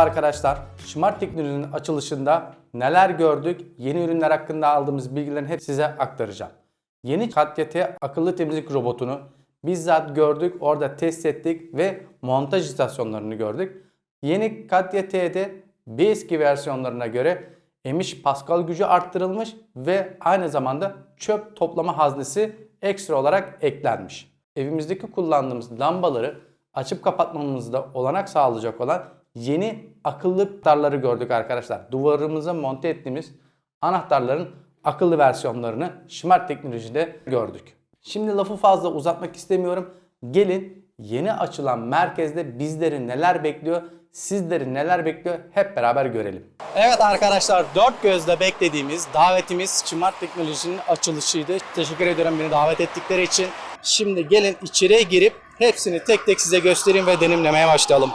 Arkadaşlar. Smart Teknoloji'nin açılışında neler gördük, yeni ürünler hakkında aldığımız bilgilerin hep size aktaracağım. Yeni KTT akıllı temizlik robotunu bizzat gördük, orada test ettik ve montaj istasyonlarını gördük. Yeni KTT'de bir eski versiyonlarına göre emiş Pascal gücü arttırılmış ve aynı zamanda çöp toplama haznesi ekstra olarak eklenmiş. Evimizdeki kullandığımız lambaları açıp kapatmamızda olanak sağlayacak olan yeni akıllı tarları gördük arkadaşlar. Duvarımıza monte ettiğimiz anahtarların akıllı versiyonlarını Smart Teknoloji'de gördük. Şimdi lafı fazla uzatmak istemiyorum. Gelin yeni açılan merkezde bizleri neler bekliyor, sizleri neler bekliyor hep beraber görelim. Evet arkadaşlar dört gözle beklediğimiz davetimiz Smart Teknoloji'nin açılışıydı. Teşekkür ediyorum beni davet ettikleri için. Şimdi gelin içeriye girip hepsini tek tek size göstereyim ve deneyimlemeye başlayalım.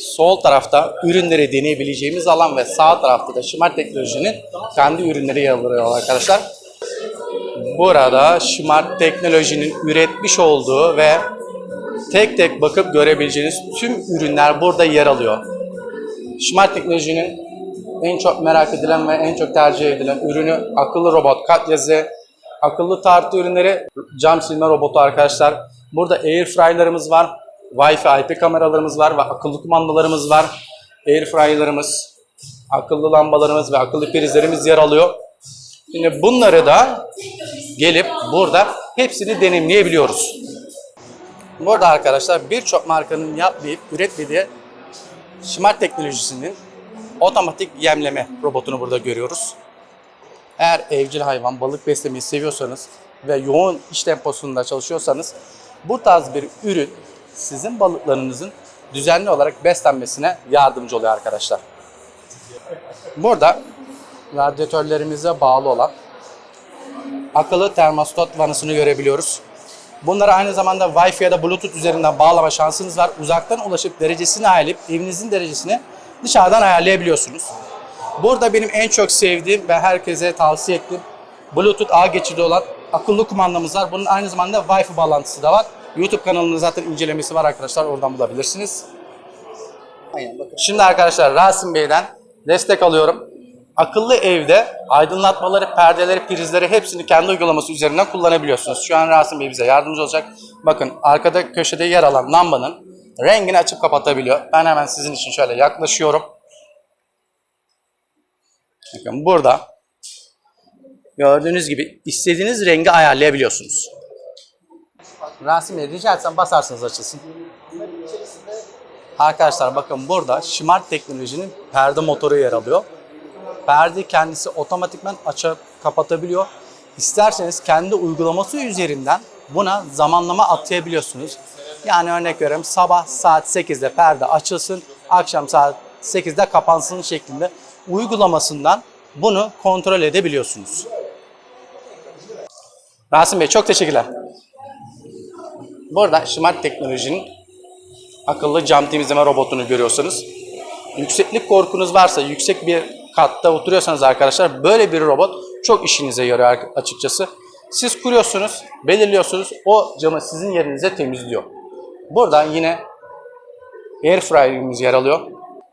Sol tarafta ürünleri deneyebileceğimiz alan ve sağ tarafta da Smart Teknoloji'nin kendi ürünleri yer alıyor arkadaşlar. Burada Smart Teknoloji'nin üretmiş olduğu ve tek tek bakıp görebileceğiniz tüm ürünler burada yer alıyor. Smart Teknoloji'nin en çok merak edilen ve en çok tercih edilen ürünü akıllı robot Katyazı, akıllı tartı ürünleri, cam silme robotu arkadaşlar. Burada airfryer'larımız var, Wi-Fi IP kameralarımız var ve akıllı kumandalarımız var. Airfryer'larımız, akıllı lambalarımız ve akıllı prizlerimiz yer alıyor. Şimdi bunları da gelip burada hepsini deneyimleyebiliyoruz. Burada arkadaşlar birçok markanın yapmayıp üretmediği Smart teknolojisinin otomatik yemleme robotunu burada görüyoruz. Eğer evcil hayvan, balık beslemeyi seviyorsanız ve yoğun iş temposunda çalışıyorsanız bu tarz bir ürün sizin balıklarınızın düzenli olarak beslenmesine yardımcı oluyor arkadaşlar. Burada radyatörlerimize bağlı olan akıllı termostat vanasını görebiliyoruz. Bunları aynı zamanda Wi-Fi ya da Bluetooth üzerinden bağlama şansınız var. Uzaktan ulaşıp derecesini ayarlayıp evinizin derecesini dışarıdan ayarlayabiliyorsunuz. Burada benim en çok sevdiğim ve herkese tavsiye ettiğim Bluetooth ağ geçidi olan akıllı kumandamız var. Bunun aynı zamanda Wi-Fi bağlantısı da var. YouTube kanalında zaten incelemesi var arkadaşlar. Oradan bulabilirsiniz. Şimdi arkadaşlar Rasim Bey'den destek alıyorum. Akıllı evde aydınlatmaları, perdeleri, prizleri hepsini kendi uygulaması üzerinden kullanabiliyorsunuz. Şu an Rasim Bey bize yardımcı olacak. Bakın arkada köşede yer alan lambanın rengini açıp kapatabiliyor. Ben hemen sizin için şöyle yaklaşıyorum. Bakın burada gördüğünüz gibi istediğiniz rengi ayarlayabiliyorsunuz. Rasim Bey rica etsem basarsınız açılsın. Arkadaşlar bakın burada Smart Teknoloji'nin perde motoru yer alıyor. Perde kendisi otomatikman açıp kapatabiliyor. İsterseniz kendi uygulaması üzerinden buna zamanlama atayabiliyorsunuz. Yani örnek veriyorum sabah saat 8'de perde açılsın, akşam saat 8'de kapansın şeklinde uygulamasından bunu kontrol edebiliyorsunuz. Rasim Bey çok teşekkürler. Burada Smart Teknoloji'nin akıllı cam temizleme robotunu görüyorsunuz. Yükseklik korkunuz varsa, yüksek bir katta oturuyorsanız arkadaşlar böyle bir robot çok işinize yarıyor açıkçası. Siz kuruyorsunuz, belirliyorsunuz, o camı sizin yerinize temizliyor. Burada yine airfryer'imiz yer alıyor.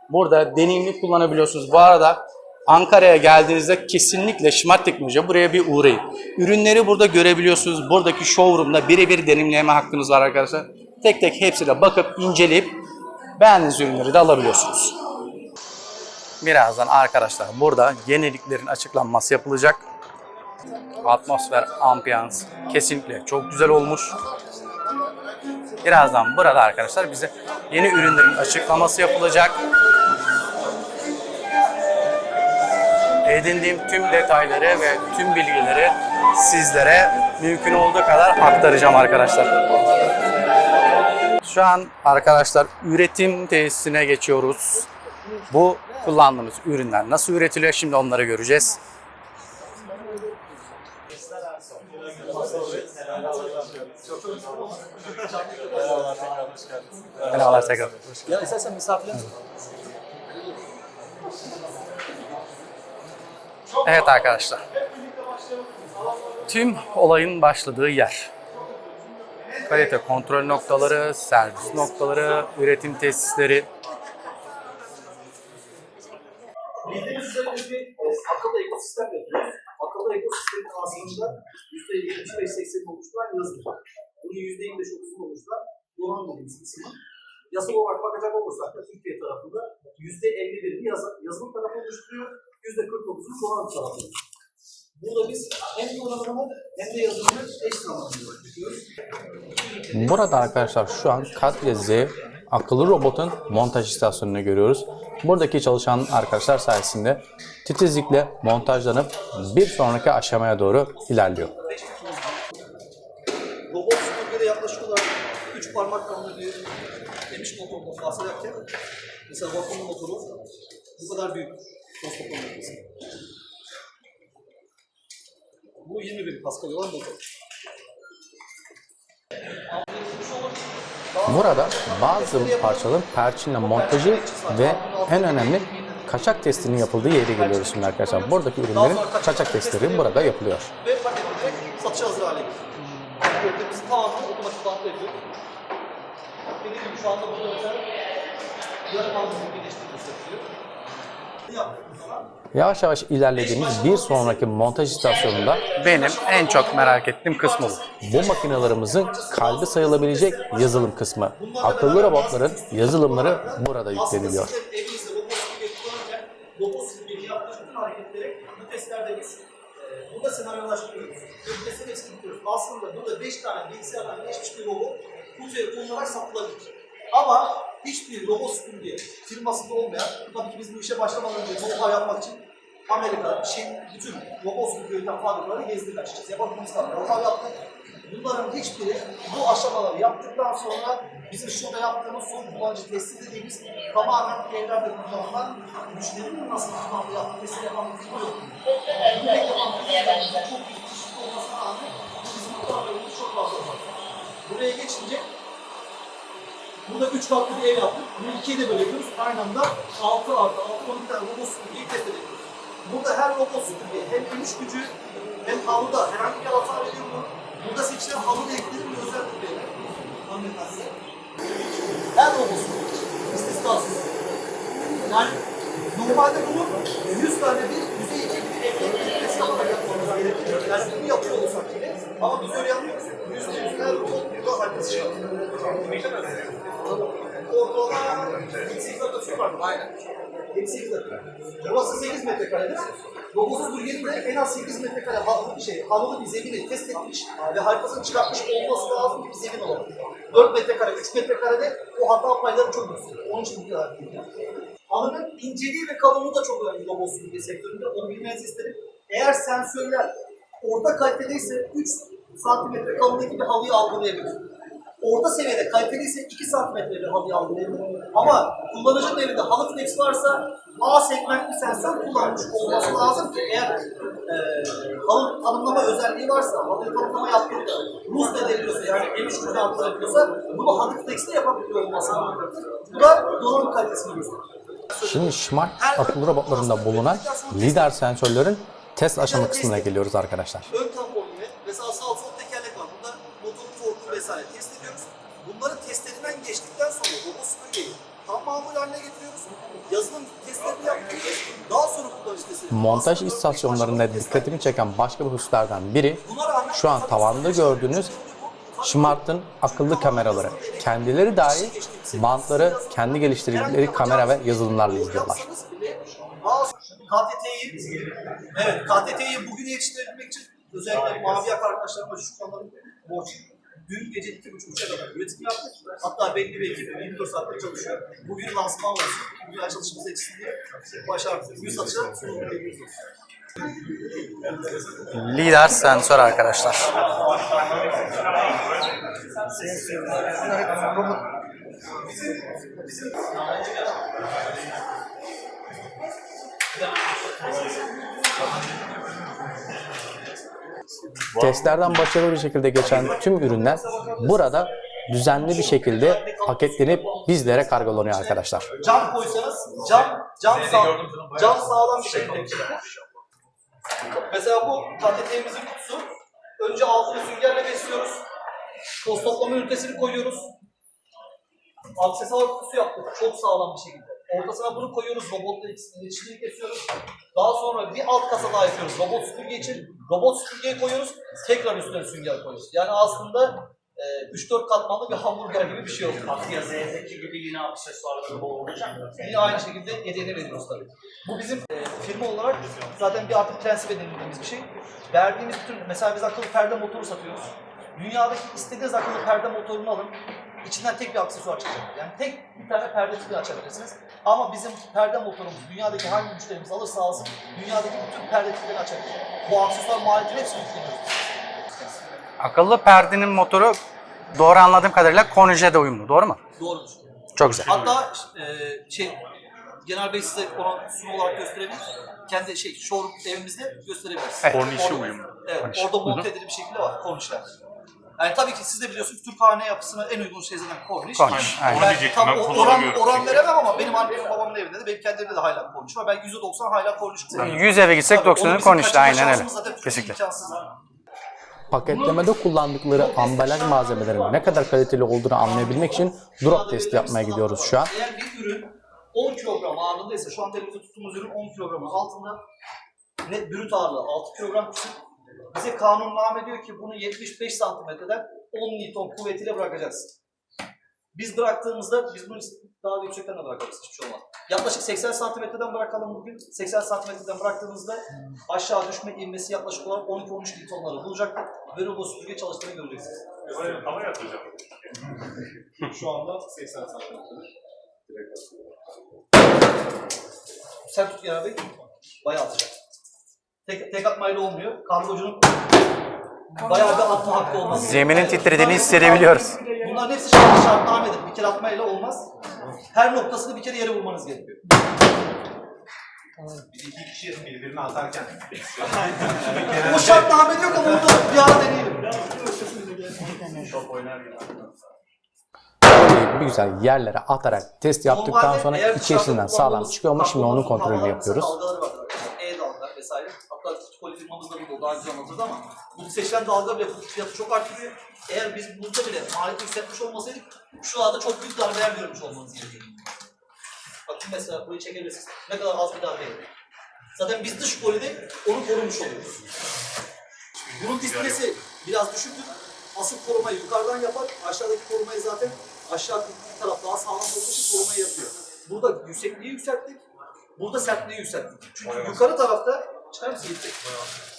Burada deneyimli kullanabiliyorsunuz. Bu arada Ankara'ya geldiğinizde kesinlikle Smart Teknoloji buraya bir uğrayın. Ürünleri burada görebiliyorsunuz. Buradaki showroom'da birebir deneyimleme hakkınız var arkadaşlar. Tek tek hepsine bakıp inceleyip beğendiğiniz ürünleri de alabiliyorsunuz. Birazdan arkadaşlar burada yeniliklerin açıklanması yapılacak. Atmosfer, ambiyans kesinlikle çok güzel olmuş. Birazdan burada arkadaşlar bize yeni ürünlerin açıklaması yapılacak. Edindiğim tüm detayları ve tüm bilgileri sizlere mümkün olduğu kadar aktaracağım arkadaşlar. Şu an arkadaşlar üretim tesisine geçiyoruz. Bu kullandığımız ürünler nasıl üretiliyor şimdi onları göreceğiz. Merhabalar tekrar. Ya istersen misafirlerimiz Evet arkadaşlar. Tüm olayın başladığı yer. kalite kontrol noktaları, servis noktaları, üretim tesisleri. Bildiğiniz üzere bir e, akıllı ekosistem yapıyoruz. Akıllı ekosistemin aslında %75-80'ini oluşturan yazılım. Bunun %25-30'unu oluşturan dediğimiz kısmı. Yasal olarak bakacak olursak da Türkiye tarafında %51'ini yazı- yazılım tarafı oluşturuyor, %49'unu donanım tarafı. Burada biz hem donanımı hem de yazılımı eş zamanlı yapıyoruz. Burada arkadaşlar şu an Katya Z akıllı robotun montaj istasyonunu görüyoruz. Buradaki çalışan arkadaşlar sayesinde titizlikle montajlanıp bir sonraki aşamaya doğru ilerliyor. Robot süpürgede yaklaşık olarak 3 parmak kalınlığı bir emiş motorundan bahsederken mesela vakumlu motoru bu kadar büyük toplama makinesi. Bu 21 Pascal olan motor. Burada bazı parçaların perçinle montajı ve en önemli kaçak testinin yapıldığı yere geliyoruz şimdi arkadaşlar. Buradaki ürünlerin kaçak testleri burada yapılıyor. Ve paketleri satışa hazır hale. Ürünlerimizin tamamını otomatik bantla ediyor. Dediğim gibi şu anda burada mesela yarım ağzını birleştirmesi yapıyor. Yavaş yavaş ilerlediğimiz bir sonraki montaj istasyonunda benim en çok merak ettiğim kısmı bu. Bu makinelerimizin kalbi sayılabilecek yazılım kısmı. Akıllı robotların yazılımları burada yükleniliyor. Burada senaryolaştırıyoruz. Aslında burada 5 tane bilgisayardan geçmiş bir robot kutuya konularak satılabilir. Ama hiçbir robot süpürge firmasında olmayan, tabii ki biz bu işe başlamadan önce know-how yapmak için Amerika, Çin, bütün süpürge üreten fabrikaları gezdik açıkçası. Yapabildiğimiz kadar know-how yaptık. Bunların hiçbiri bu aşamaları yaptıktan sonra bizim şurada yaptığımız son kullanıcı testi dediğimiz tamamen evlerde kullanılan müşterinin nasıl kullandığı yaptığı testi yapan bir firma yok. Bu tek yapan bir firma çok şirket olmasına rağmen bu bizim kullanımımız çok fazla var. Buraya geçince Burada 3 katlı bir ev yaptık. Bunu ikiye de bölüyoruz. Aynı anda 6 artı 6 12 tane robot süpürgeyi test ediyoruz. Burada her robot süpürge hem iniş gücü hem halıda herhangi bir hata veriyor mu? Burada seçilen halı renklerin bir özel bir belli. Hanımefendi. Her robot süpürge. İstisnasız. Yani normalde bunu 100 tane bir yüzey iki bir evde test yaparak yapmamız gerekiyor. Yani bunu yapıyor olsak yine. Ama biz öyle yapmıyoruz. Yüzde yüz her robot burada herkes şey yapıyor. Ortalama 8 dakika var. Aynen. 8 dakika. Burası 8 metrekaredir. Robot süpürgenin de en az 8 metrekare bir şey, halılı bir zemini test etmiş ve haritasını çıkartmış olması lazım ki bir zemin olalım. 4 metrekare, 3 metrekarede o hata payları çok yüksek. Onun için bu kadar değil. Halının inceliği ve kalınlığı da çok önemli robot süpürge sektöründe. Onu bilmenizi isterim. Eğer sensörler orta kalitedeyse 3 santimetre kalınlığındaki bir halıyı algılayabilir. Orta seviyede kaliteliyse 2 santimetre halıyı algılayabilir. Ama kullanıcının elinde halı flex varsa A segmentli sensör kullanmış olması lazım ki eğer e, halı tanımlama özelliği varsa, halıyı tanımlama yaptığında Rus da edebiliyorsa yani emiş gücü algılayabiliyorsa bunu halı flex'te yapabiliyor olması lazım. Bu da donanım kalitesini gösteriyor. Şimdi Smart akıllı robotlarında bulunan lider sensörlerin test aşama kısmına geliyoruz arkadaşlar. Montaj istasyonlarında dikkatimi çeken başka bir hususlardan biri şu an tavanda gördüğünüz Smart'ın akıllı kameraları. Kendileri dahi bantları kendi geliştirdikleri kamera ve yazılımlarla izliyorlar. KTT'yi evet KTT'yi bugün yetiştirebilmek için özellikle mavi yaka arkadaşlarıma şu borç. Dün gece iki buçuk üçe kadar üretim yaptık. Hatta belli bir ekip 24 saatte çalışıyor. Bugün lansman olsun. Bugün açılışımız diye başardık. Bugün satışa bekliyoruz. Lider sensör arkadaşlar. Testlerden başarılı bir şekilde geçen tüm ürünler burada düzenli bir şekilde paketlenip bizlere kargolanıyor arkadaşlar. Cam koysanız cam cam sağ, cam sağlam bir şekilde çıkıyor. Mesela bu KTT'mizin kutusu. Önce altını süngerle besliyoruz. Toz toplama ünitesini koyuyoruz. Aksesuar kutusu yaptık çok sağlam bir şekilde. Ortasına bunu koyuyoruz, robotla iletişimini kesiyoruz. Daha sonra bir alt kasa daha yapıyoruz robot süpürge için. Robot süpürgeyi koyuyoruz, tekrar üstüne sünger koyuyoruz. Yani aslında e, 3-4 katmanlı bir hamburger gibi bir şey oldu. Atıya Z'deki gibi yine aksesuarları bol olacak mı? Yine aynı şekilde hediye veriyoruz tabii. Bu bizim e, firma olarak zaten bir artık prensip edindiğimiz bir şey. Verdiğimiz bütün, mesela biz akıllı perde motoru satıyoruz. Dünyadaki istediğiniz akıllı perde motorunu alın. İçinden tek bir aksesuar çıkacak. Yani tek bir tane perde tipi açabilirsiniz. Ama bizim perde motorumuz dünyadaki hangi müşterimiz alırsa alsın dünyadaki bütün perde tiplerini açabilir. Bu aksesuar maliyetini hepsini yükleniyoruz. Akıllı perdenin motoru doğru anladığım kadarıyla Konije de uyumlu. Doğru mu? Doğrudur. Çok güzel. Hatta e, şey Genel Bey size ona sunum olarak gösterebilir. Kendi şey showroom evimizde gösterebiliriz. Evet. Kornişi Orada- uyumlu. Evet, Korniş. orada monte edili bir şekilde var kornişler. Yani tabii ki siz de biliyorsunuz Türk hane yapısına en uygun şey zaten korniş. Korniş, aynen. Ben Onu diyecektim, tam ben o- oran, kullanamıyorum oran çünkü. veremem ama benim annemin babamın evinde de benim kendi evimde de hala korniş var. Belki %90 hala korniş kullanıyor. 100 eve gitsek Tabii, onu 90'ı bizim kaçırma aynen öyle. şansımız zaten Kesinlikle. imkansız. Paketlemede kullandıkları ambalaj malzemelerinin ne kadar kaliteli olduğunu anlayabilmek için drop testi yapmaya gidiyoruz şu an. Eğer bir ürün 10 kilogram ağırlığındaysa, şu an elimizde tuttuğumuz ürün 10 kilogramın altında, net brüt ağırlığı 6 kilogram küçük. Bize kanunname diyor ki bunu 75 santimetreden 10 Newton kuvvetiyle bırakacaksın. Biz bıraktığımızda, biz bunu daha da yüksekten de bırakabiliriz, hiçbir şey olmaz. Yaklaşık 80 santimetreden bırakalım bugün. 80 santimetreden bıraktığımızda aşağı düşme inmesi yaklaşık olarak 12-13 Newtonları bulacak. Böyle bu süpürge çalıştığını göreceksiniz. Hava yatacak. Şu anda 80 santimetre. Sen tut Bey. Bayağı atacak. Tek, tek atmayla olmuyor. Kargocunun bayağı bir atma hakkı olması. Zeminin titrediğini hissedebiliyoruz. Bunların hepsi şart, şartnamedir. Bir kere atmayla olmaz. Her noktasını bir kere yere vurmanız gerekiyor. Bir iki kişi birbirini atarken. Bu şartname yok ama onu da bir ara deneyelim. Bir güzel yerlere atarak test yaptıktan Normalde sonra eğer içerisinden dışarıda sağlam kullandığımız çıkıyor mu şimdi onun kabloların kontrolünü yapıyoruz. Dalgaları var. E dalgalar vesaire. Hatta poli firmamız da burada daha güzel anlatırdı ama bu seçilen dalga bile fiyatı çok artırıyor. Eğer biz burada bile maliyeti yükseltmiş olmasaydık şu anda çok büyük darbeler görmüş olmanız gerekiyor. Bakın mesela burayı çekebilirsiniz. Ne kadar az bir darbe. Zaten biz dış polide onu korumuş oluyoruz. Bunun displesi biraz düşüktür. Asıl korumayı yukarıdan yapar. Aşağıdaki korumayı zaten aşağı taraf daha sağlam olduğu için korumayı yapıyor. Burada yüksekliği yükselttik. Burada sertliği yükselttik. Çünkü yukarı tarafta çıkar mısın Yiğit Bey?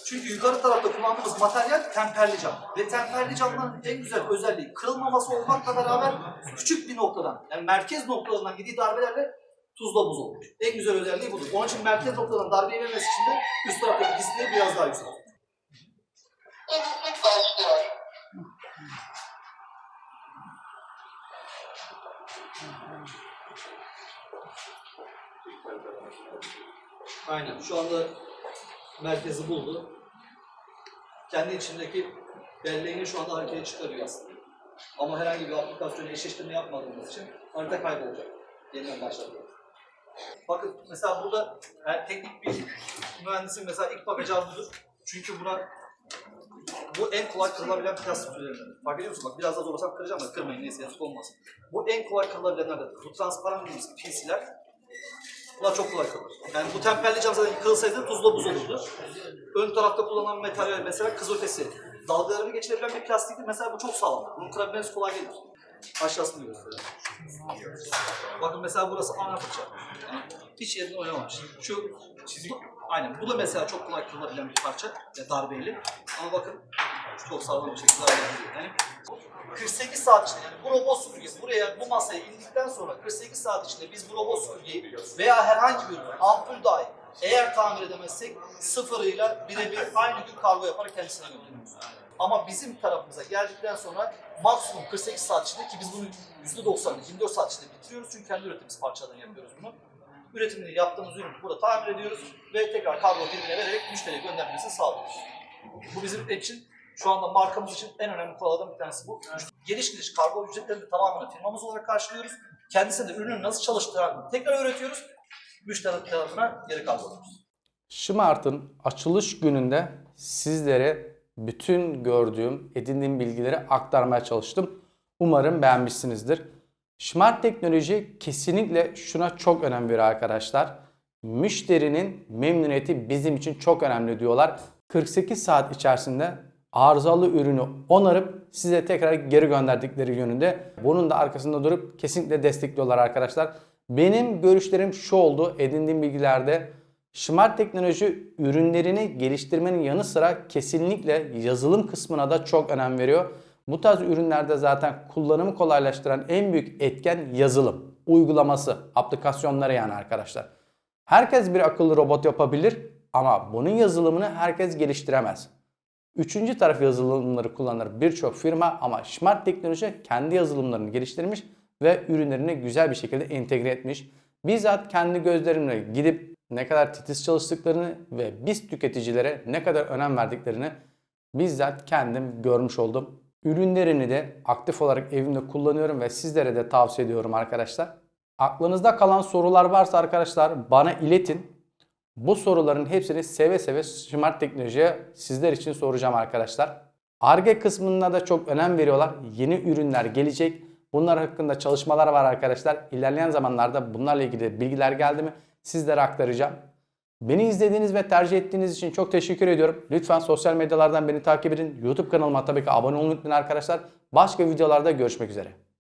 Çünkü yukarı tarafta kullandığımız materyal temperli cam. Ve temperli camların en güzel özelliği kırılmaması olmakla beraber küçük bir noktadan, yani merkez noktalarından yediği darbelerle tuzla buz olur. En güzel özelliği budur. Onun için merkez noktadan darbe yememesi için de üst taraftaki diskleri biraz daha yüksek. Aynen. Şu anda merkezi buldu. Kendi içindeki belleğini şu anda haritaya çıkarıyor aslında. Ama herhangi bir aplikasyonu eşleştirme yapmadığımız için harita kaybolacak. Yeniden başlatıyor. Bakın mesela burada yani teknik bir mühendisin mesela ilk bakacağı budur. Çünkü buna bu en kolay kırılabilen plastik türlerinden. Fark ediyor musun? Bak biraz daha zorlasam kıracağım da kırmayın neyse yazık olmasın. Bu en kolay kırılabilenlerden. Bu transparan PC'ler Bunlar çok kolay kırılır. Yani bu temperli cam zaten kırılsaydı tuzla buz olurdu. Ön tarafta kullanılan materyal mesela kız ötesi. Dalgalarını geçirebilen bir plastiktir. Mesela bu çok sağlam. Bunu kırabilmeniz kolay gelir. Aşağısını göstereyim. Bakın mesela burası ana fırça. Hiç yerinde oynamamış. Şu çizgi, aynen bu da mesela çok kolay kırılabilen bir parça. Darbeyle. Ama bakın çok sağlam bir şekilde ayarlanıyor. Yani 48 saat içinde yani bu robot süpürgesi buraya bu masaya indikten sonra 48 saat içinde biz bu robot süpürgeyi veya herhangi bir ürün, ampul dahi eğer tamir edemezsek sıfırıyla birebir aynı gün kargo yaparak kendisine gönderiyoruz. Ama bizim tarafımıza geldikten sonra maksimum 48 saat içinde ki biz bunu %90'ını 24 saat içinde bitiriyoruz çünkü kendi ürettiğimiz parçadan yapıyoruz bunu. Üretimini yaptığımız ürünü burada tamir ediyoruz ve tekrar kargo birimine vererek müşteriye göndermesini sağlıyoruz. Bu bizim için şu anda markamız için en önemli kurallardan bir tanesi bu. Geliş gidiş kargo ücretlerini de tamamını firmamız olarak karşılıyoruz. Kendisine de ürünün nasıl çalıştığını tekrar öğretiyoruz. Müşteri tarafına geri kargoluyoruz. Smart'ın açılış gününde sizlere bütün gördüğüm, edindiğim bilgileri aktarmaya çalıştım. Umarım beğenmişsinizdir. Smart teknoloji kesinlikle şuna çok önem veriyor arkadaşlar. Müşterinin memnuniyeti bizim için çok önemli diyorlar. 48 saat içerisinde arızalı ürünü onarıp size tekrar geri gönderdikleri yönünde. Bunun da arkasında durup kesinlikle destekliyorlar arkadaşlar. Benim görüşlerim şu oldu edindiğim bilgilerde. Smart teknoloji ürünlerini geliştirmenin yanı sıra kesinlikle yazılım kısmına da çok önem veriyor. Bu tarz ürünlerde zaten kullanımı kolaylaştıran en büyük etken yazılım, uygulaması, aplikasyonları yani arkadaşlar. Herkes bir akıllı robot yapabilir ama bunun yazılımını herkes geliştiremez. Üçüncü taraf yazılımları kullanır birçok firma ama Smart Teknoloji kendi yazılımlarını geliştirmiş ve ürünlerini güzel bir şekilde entegre etmiş. Bizzat kendi gözlerimle gidip ne kadar titiz çalıştıklarını ve biz tüketicilere ne kadar önem verdiklerini bizzat kendim görmüş oldum. Ürünlerini de aktif olarak evimde kullanıyorum ve sizlere de tavsiye ediyorum arkadaşlar. Aklınızda kalan sorular varsa arkadaşlar bana iletin. Bu soruların hepsini seve seve Smart Teknoloji'ye sizler için soracağım arkadaşlar. ARGE kısmına da çok önem veriyorlar. Yeni ürünler gelecek. Bunlar hakkında çalışmalar var arkadaşlar. İlerleyen zamanlarda bunlarla ilgili bilgiler geldi mi sizlere aktaracağım. Beni izlediğiniz ve tercih ettiğiniz için çok teşekkür ediyorum. Lütfen sosyal medyalardan beni takip edin. YouTube kanalıma tabii ki abone olmayı unutmayın arkadaşlar. Başka videolarda görüşmek üzere.